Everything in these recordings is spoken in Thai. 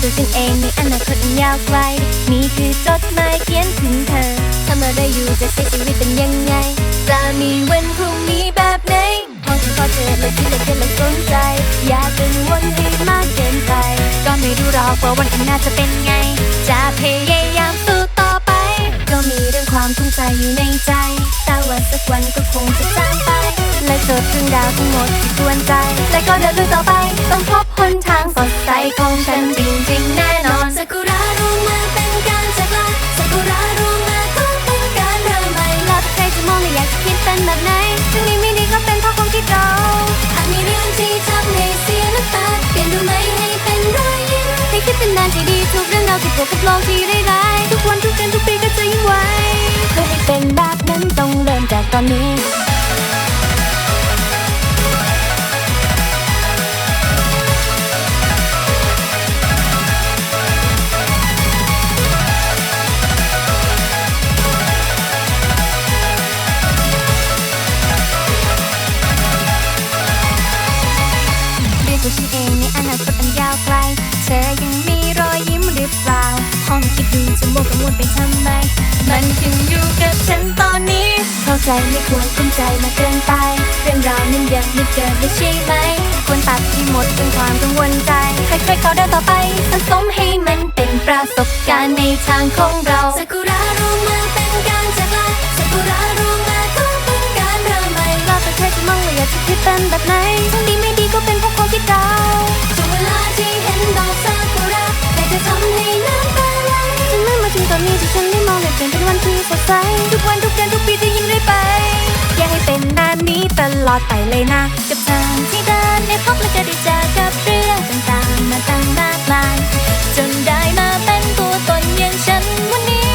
เจองตัวฉันเองในอนาคตอันยาวไกลนี่คือจดหมายเขียนถึงเธอทำอะไรอยู่จะใช้ชีวิตเป็นยังไง จะมีวันพรุ่งนี้แบบไหนพอฉันพอเจอเลยคิดเลยเกิดเลยสนใจ อย่ากังวลให้มากเกินไป ก็ไม่รู้หรอกว่าวันข้างหน้าจะเป็นไง จะพยายามสู้ต่อไป ก็มีเรื่องความทุกข์ใจอยู่ในใจแต่ว่าสักวันก็คงจะจาง ไปและจดเรื่องราวทั้งหมดที่กวนใจ และก็เดินลุยต่อไป ต้องพบหนทางสดใสของฉันจริงๆแน่นอนซากุระรู้มาเป็นการจากลาซากุระรู้มาก็เป็นการเริ่มใหม่แล้วใครจะมองและอยากจะคิดเป็นแบบไหนถึงดีไม่ดีก็เป็นเพราะความคิดเราหากมีเรื่องที่ทำให้เสียน้ำตาเปลี่ยนดูไหมให้เป็นรอยยิ้มให้คิดเป็นนานที่ดีทุกเรื่องราวที่บวกกับโลกที่ร้ายๆทุกวันทุกเดือนทุกปีก็จะยิ่งไวเพื่อให้เป็นแบบนั้นต้องเริ่มจากตอนนี้ มมันขึ้นอยู่กับฉันตอนนี้ เข้าใจไม่ควรคุ้มใจมากเกินไป เรื่องราวนั้นยังไม่เกิดเลยใช่ไหม ควรตัดที่หมดเป็นความกังวลใจ ค่อยๆเขาเดินต่อไปผสมให้มันเป็นประสบการณ์ในทางของเราซากุระรู้มาเป็นการจากลาซากุระรู้มาก็เป็นการเริ่มใหม่เราแต่ใครจะมองว่าอยากจะคิดเป็นแบบไหน ที่ฉันได้มองและเปลี่ยนเป็นวันที่สดใส ทุกวันทุกเดือนทุกปีจะยิ่งเรื่อยไป อยากให้เป็นแบบนี้ตลอดไปเลยนะ กับทางที่เดินได้พบและก็ได้เจอกับเรื่องต่างๆมาตั้งมากมาย จนได้มาเป็นตัวตนอย่างฉันวันนี้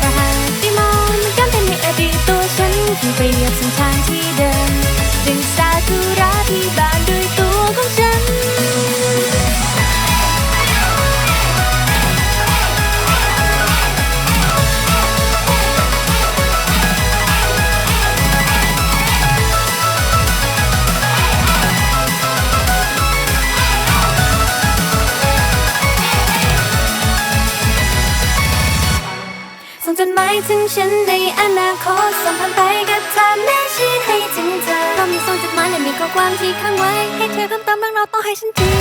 ถ้าหากได้มองมันก็เป็นในอดีตตัวฉันคือเปรียบเส้นทางที่เดินดึงซากุระที่บานด้วยตัวของฉัน จดหมายถึงฉันในอนาคตส่งผ่านไปกับเธอแม่ชีให้ถึงเธอเรามีส่งจดหมายและมีข้อความที่ค้างไว้ให้เธอเพิ่มเติมเรื่องราวต้องให้ฉันที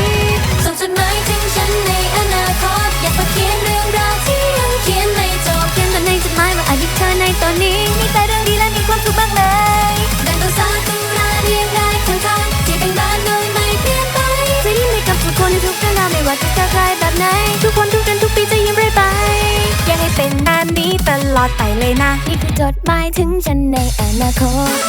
ส่งจดหมายถึงฉันในอนาคตอยากมาเขียนเรื่องราวที่ยังเขียนไม่จบเขียนแต่ในจดหมายว่าอายุเธอในตอนนี้มีแต่ ลอดไปเลยนะ นี่คือจดหมายถึงฉันในอนาคต